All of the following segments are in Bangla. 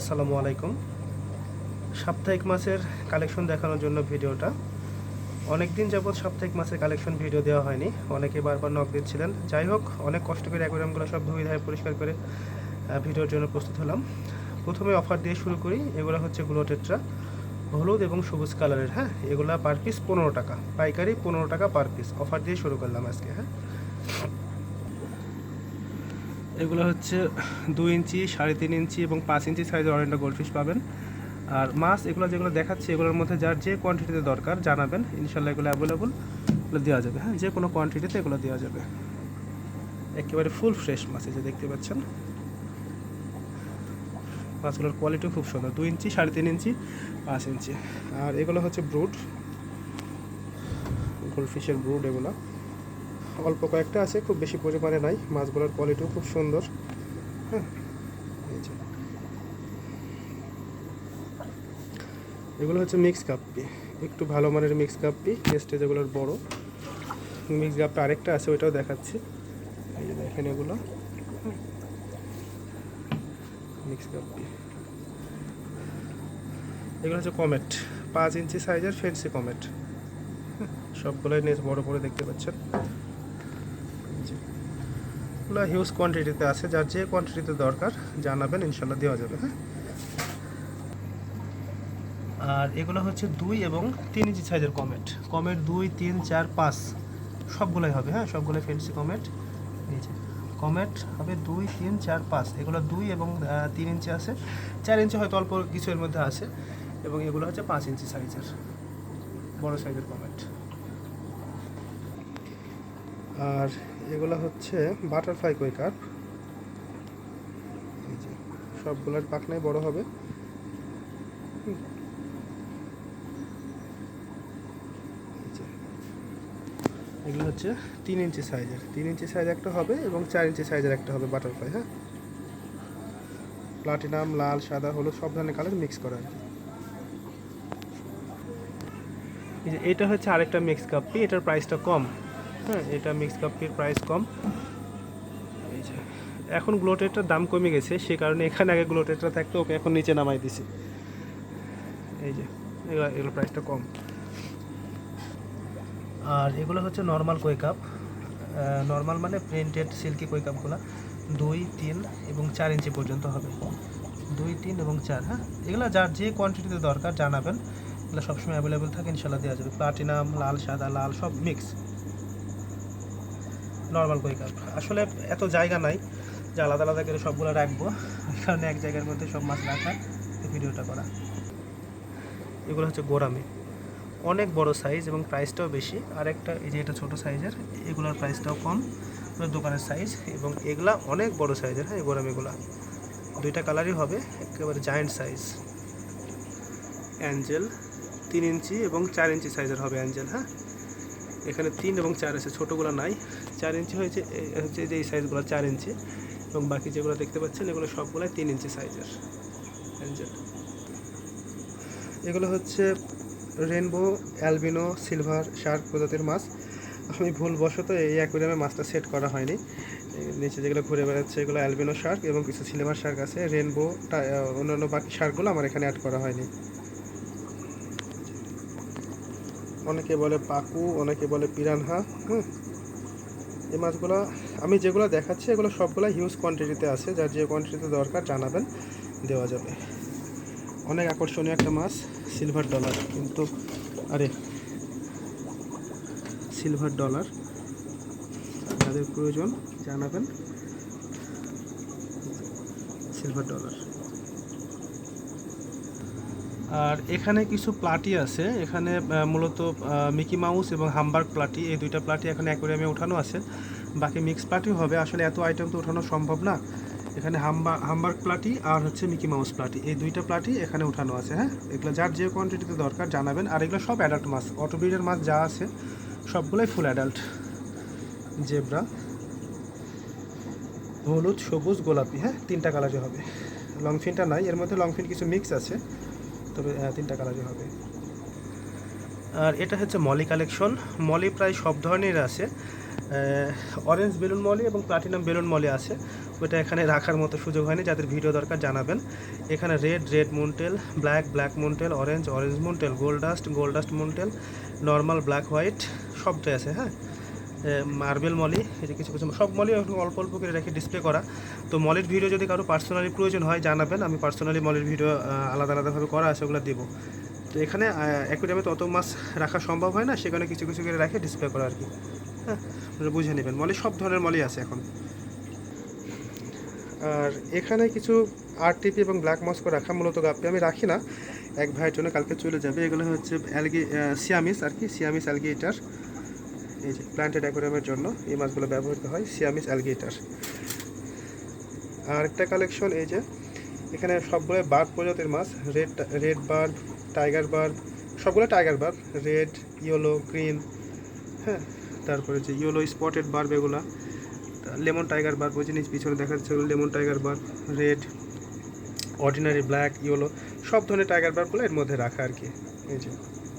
আসসালামু আলাইকুম। সাপ্তাহিক মাছের কালেকশন দেখানোর জন্য ভিডিওটা। অনেক দিন যাবৎ সাপ্তাহিক মাছের কালেকশন ভিডিও দেওয়া হয়নি। অনেকে বারবার নক দিচ্ছিলেন। যাই হোক, অনেক কষ্ট করে অ্যাকোয়ারিয়ামগুলো সব ধুয়ে ধায় পরিষ্কার করে ভিডিওর জন্য প্রস্তুত হলাম। প্রথমে অফার দিয়ে শুরু করি। এগুলো হচ্ছে গ্লোটেট্রা। হলুদ এবং সবুজ কালারের হ্যাঁ? এগুলা পার পিস পনেরো টাকা। পাইকারি পনেরো টাকা পার পিস অফার দিয়ে শুরু করলাম আজকে হ্যাঁ? এগুলো হচ্ছে দুই ইঞ্চি, সাড়ে তিন ইঞ্চি এবং পাঁচ ইঞ্চি সাইজের অরেন্ডা গোল্ডফিশ পাবেন। আর মাছ এগুলো যেগুলো দেখাচ্ছি, এগুলোর মধ্যে যার যে কোয়ান্টিটিতে দরকার জানাবেন। ইনশাল্লাহ এগুলো অ্যাভেলেবল এগুলো দেওয়া যাবে। হ্যাঁ যে কোনো কোয়ান্টিটিতে এগুলো দেওয়া যাবে। একেবারে ফুল ফ্রেশ মাছ এই যে দেখতে পাচ্ছেন। মাছগুলোর কোয়ালিটিও খুব সুন্দর। দুই ইঞ্চি, সাড়ে তিন ইঞ্চি, পাঁচ ইঞ্চি। আর এগুলো হচ্ছে ব্রুড গোল্ডফিশের ব্রুড এগুলো। অল্প কয়েকটা আছে, খুব বেশি পরিমাণে নাই। মাছগুলোর কোয়ালিটিও খুব সুন্দর। হ্যাঁ এগুলো হচ্ছে মিক্স কাপ্পি একটু ভালো মানের মিক্স কাপ্পি টেস্টে যেগুলোর বড়। মিক্স কাপটা আরেকটা আছে, ওইটাও দেখাচ্ছি। এই যে দেখেন এগুলো। মিক্স কাপ্পি এগুলো হচ্ছে কমেট পাঁচ ইঞ্চি সাইজের ফেন্সি কমেট সবগুলোই নেস বড় করে দেখতে পাচ্ছেন। এগুলো হিউজ কোয়ান্টিটিতে আছে, যার যে কোয়ান্টিটিতে দরকার, জানাবেন ইনশাল্লাহ দেওয়া যাবে হ্যাঁ? আর এগুলো হচ্ছে দুই এবং তিন ইঞ্চি সাইজের কমেট কমেট দুই, তিন, চার, পাঁচ, সবগুলোই হবে হ্যাঁ? সবগুলোই ফেন্সি কমেট যে কমেট হবে দুই, তিন, চার, পাঁচ। এগুলো দুই এবং তিন ইঞ্চি আছে। চার ইঞ্চি হয়তো অল্প কিছু এর মধ্যে আছে, এবং এগুলো হচ্ছে পাঁচ ইঞ্চি সাইজের বড় সাইজের কমেট আর এগুলো হচ্ছে বাটারফ্লাই কই কাপ যে, সবগুলোর পাখনাই বড় হবে। এগুলো হচ্ছে তিন ইঞ্চি সাইজের তিন ইঞ্চি সাইজ একটা হবে এবং চার ইঞ্চি সাইজের একটা হবে বাটারফ্লাই হ্যাঁ? প্লাটিনাম লাল, সাদা, হলুদ, সব ধরনের কালার মিক্স করা আর কি এটা হচ্ছে আরেকটা মিক্স কাপ্পি এটার প্রাইসটা কম। হ্যাঁ এটা মিক্স কাপ্পির প্রাইস কম। এখন গ্লোটেরটার দাম কমে গেছে, সে কারণে এখানে আগে গ্লোটেরটা থাকতো, ওকে এখন নিচে নামাই দিছি। এই যে এগুলো প্রাইসটা কম। আর এগুলো হচ্ছে নর্মাল কই কাপ নর্মাল মানে প্রিন্টেড সিল্কি কই কাপগুলো দুই, তিন এবং চার ইঞ্চি পর্যন্ত হবে। দুই, তিন এবং চার হ্যাঁ? এগুলো যার যে কোয়ান্টিটিতে দরকার জানাবেন। এগুলো সবসময় অ্যাভেলেবেল থাকে ইনশাল্লাহ দেওয়া যাবে। প্লাটিনাম লাল, সাদা, লাল, সব মিক্স নর্মাল কই কাপ আসলে এত জায়গা নাই যে আলাদা আলাদা করে সবগুলো রাখব। এই কারণে এক জায়গার মধ্যে সব মাছ রাখা ভিডিওটা করা। এগুলো হচ্ছে গোরামি অনেক বড় সাইজ এবং প্রাইসটাও বেশি। আর একটা এই যে এটা ছোটো সাইজের এগুলোর প্রাইসটাও কম। দোকানের সাইজ এবং এগুলা অনেক বড় সাইজের হ্যাঁ গোরামিগুলা দুইটা কালারই হবে, একেবারে জায়েন্ট সাইজ অ্যাঞ্জেল তিন ইঞ্চি এবং চার ইঞ্চি সাইজের হবে অ্যাঞ্জেল হ্যাঁ। এখানে তিন এবং চার আছে, ছোটোগুলো নাই। চার ইঞ্চি হয়েছে হচ্ছে যে এই সাইজগুলো চার ইঞ্চি। এবং বাকি যেগুলো দেখতে পাচ্ছেন, এগুলো সবগুলোই তিন ইঞ্চি সাইজের। এগুলো হচ্ছে রেনবো, অ্যালবিনো, সিলভার, শার্ক প্রজাতির মাছ। আমি ভুলবশত এই অ্যাকুরিয়ামে মাছটা সেট করা হয়নি। নিচে যেগুলো ঘুরে বেড়াচ্ছে, এগুলো অ্যালবিনো শার্ক এবং কিছু সিলভার শার্ক আছে। রেনবো অন্যান্য বাকি শার্কগুলো আমার এখানে অ্যাড করা হয়নি। অনেকে বলে পাকু, অনেকে বলে পিরানহা, হুম? এই মাছগুলো, আমি যেগুলো দেখাচ্ছি, এগুলো সবগুলো হিউজ কোয়ান্টিটিতে আছে, যার যে কোয়ান্টিটিতে দরকার জানাবেন, দেওয়া যাবে। অনেক আকর্ষণীয় একটা মাছ সিলভার ডলার কিন্তু, আরে সিলভার ডলার যাদের প্রয়োজন, জানাবেন। সিলভার ডলার আর এখানে কিছু প্লাটি আছে। এখানে মূলত মিকি মাউস এবং হামবার্গ প্লাটি, এই দুইটা প্লাটি এখন অ্যাকোরিয়ামে ওঠানো আছে। বাকি মিক্স প্লাটিও হবে। আসলে এত আইটেম তো ওঠানো সম্ভব না। এখানে হাম্বা, হামবার্গ প্লাটি আর হচ্ছে মিকি মাউস প্লাটি, এই দুইটা প্লাটি এখানে উঠানো আছে হ্যাঁ? এগুলো যার যে কোয়ান্টিটিতে দরকার জানাবেন। আর এগুলো সব অ্যাডাল্ট মাছ অটোব্রিডের মাছ যা আছে, সবগুলোই ফুল অ্যাডাল্ট জেব্রা, হলুদ, সবুজ, গোলাপি হ্যাঁ? তিনটা কালারই হবে। লং ফিনটা নাই, এর মধ্যে লং ফিন কিছু মিক্স আছে। তবে তিনটা কালারই হবে। আর এটা হচ্ছে মলি কালেকশন মলি প্রায় সব ধরনের আছে। অরেঞ্জ বেলুন মলি এবং প্লাটিনাম বেলুন মলি আছে। ওটা এখানে রাখার মতো সুযোগ হয়নি, যাদের ভিডিও দরকার জানাবেন। এখানে red red moontail black black moontail orange orange moontail gold dust gold dust moontail normal black white সবটাই আছে হ্যাঁ? মার্বেল মলি, এই যে কিছু কিছু, সব মলি অল্প অল্প করে রেখে ডিসপ্লে করা। তো মলের ভিডিও যদি কারও পার্সোনালি প্রয়োজন হয়, জানাবেন। আমি পার্সোনালি মলের ভিডিও আলাদা আলাদাভাবে করা আছে, ওগুলো দেবো। তো এখানে অ্যাকুরিয়ামে তত মাছ রাখা সম্ভব হয় না, সেখানে কিছু কিছু করে রেখে ডিসপ্লে করা আর কি। হ্যাঁ বুঝে নেবেন। মলি, সব ধরনের মলি আছে এখন। আর এখানে কিছু আরটিপি এবং ব্ল্যাক মস্কো রাখা, মূলত গাপ্পি আমি রাখি না। এক ভাইয়ের জন্য কালকে চলে যাবে। এগুলো হচ্ছে অ্যালগি সিয়ামিস আর কি সিয়ামিস অ্যালগিয়েটার এই যে প্ল্যান্টেড অ্যাকোরিয়ামের জন্য এই মাছগুলো ব্যবহৃত হয় সিয়ামিস অ্যালগেটার আর একটা কালেকশন এই যে, এখানে সবগুলো বার্ড প্রজাতির মাছ red red barb tiger barb সবগুলো tiger barb red yellow green হ্যাঁ তারপরে যে ইয়েলো স্পটেড বার্ব এগুলা লেমন টাইগার বার্ব ওই জিনিস পিছনে দেখা যাচ্ছে lemon tiger barb red ordinary black yellow সব ধরনের টাইগার বার্বগুলো এর মধ্যে রাখা আর কি, এই যে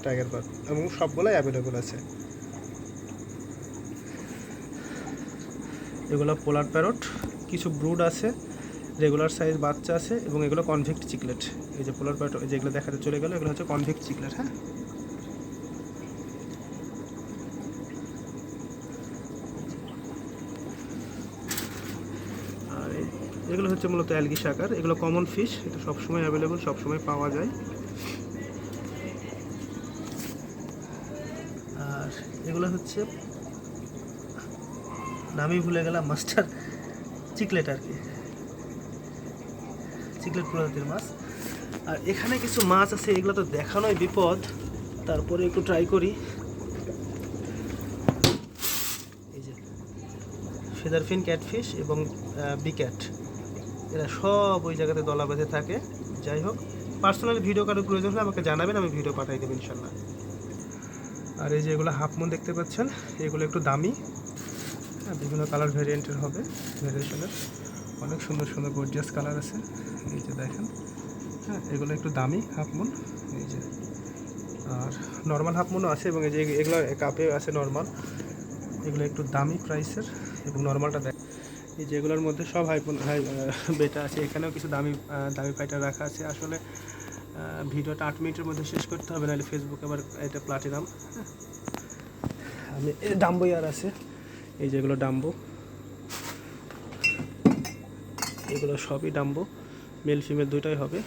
টাইগার বার্ব এবং সবগুলোই অ্যাভেলেবল আছে। এগুলো পোলার প্যারট, কিছু ব্রুড আছে রেগুলার সাইজ বাচ্চা আছে এবং এগুলো কনভিক্ট চিকলেট এই যে পোলার প্যারট যেগুলো দেখাতে চলে গেলো, এগুলো হচ্ছে কনভিক্ট চিকলেট হ্যাঁ? এগুলো হচ্ছে মূলত অ্যালগি শাকার, এগুলো কমন ফিশ এটা সবসময় অ্যাভেলেবল সবসময় পাওয়া যায়। আর এগুলো হচ্ছে নামই ভুলে গেলাম, মাস্টার চিকলেট আর কি। চিকলেট প্রজাতির মাছ। আর এখানে কিছু মাছ আছে, এগুলো তো দেখানোই বিপদ। তারপরে একটু ট্রাই করি। এই যে ফেদারফিন ক্যাটফিশ এবং বিক্যাট এরা সব ওই জায়গাতে দলা বেঁধে থাকে। যাই হোক পার্সোনালি ভিডিও কারও প্রয়োজন হলে আমাকে জানাবেন, আমি ভিডিও পাঠাই দেবো ইনশাল্লাহ। আর এই যে এগুলো হাফ মুন দেখতে পাচ্ছেন, এগুলো একটু দামি। বিভিন্ন কালার ভেরিয়েন্টের হবে ভেরিয়েশনের অনেক সুন্দর সুন্দর গর্জিয়াস কালার আছে। এই যে দেখেন হ্যাঁ এগুলো একটু দামি হাফ মুন এই যে। আর নর্মাল হাফ মুনও আছে এবং এই যে এগুলো কাপে আছে নর্মাল এগুলো একটু দামি প্রাইসের এবং নর্মালটা দেখ এই যেগুলোর মধ্যে সব হাই হাই বেটা আছে। এখানেও কিছু দামি দামি ফাইটার রাখা আছে। আসলে ভিডিওটা আট মিনিটের মধ্যে শেষ করতে হবে, নাহলে ফেসবুকে আবার এটা প্লাটিনাম আমি এই ডাম্বো ইয়ার আছে। এই যেগুলো ডাম্বো। এগুলো সবই ডাম্বো। মেল ফিমেল দুটোই হবে।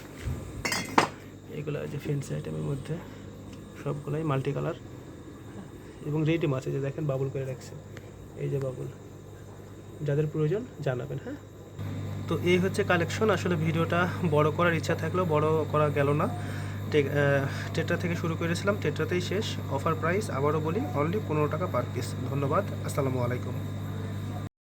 এগুলো যে ফেন্সি আইটেমের মধ্যে সবগুলোই মাল্টি কালার এবং রেডি মাছ, এই যে দেখেন বাবুল করে রাখছে। এই যে বাবুল যাদের প্রয়োজন জানাবেন হ্যাঁ? তো এই হচ্ছে কালেকশন আসলে ভিডিওটা বড় করার ইচ্ছা থাকলেও বড় করা গেল না। টেট্রা থেকে শুরু করেছিলাম, টেট্রাতেই শেষ। অফার প্রাইস আবারও বলি অনলি পনেরো টাকা পার পিস ধন্যবাদ, আসসালামু আলাইকুম।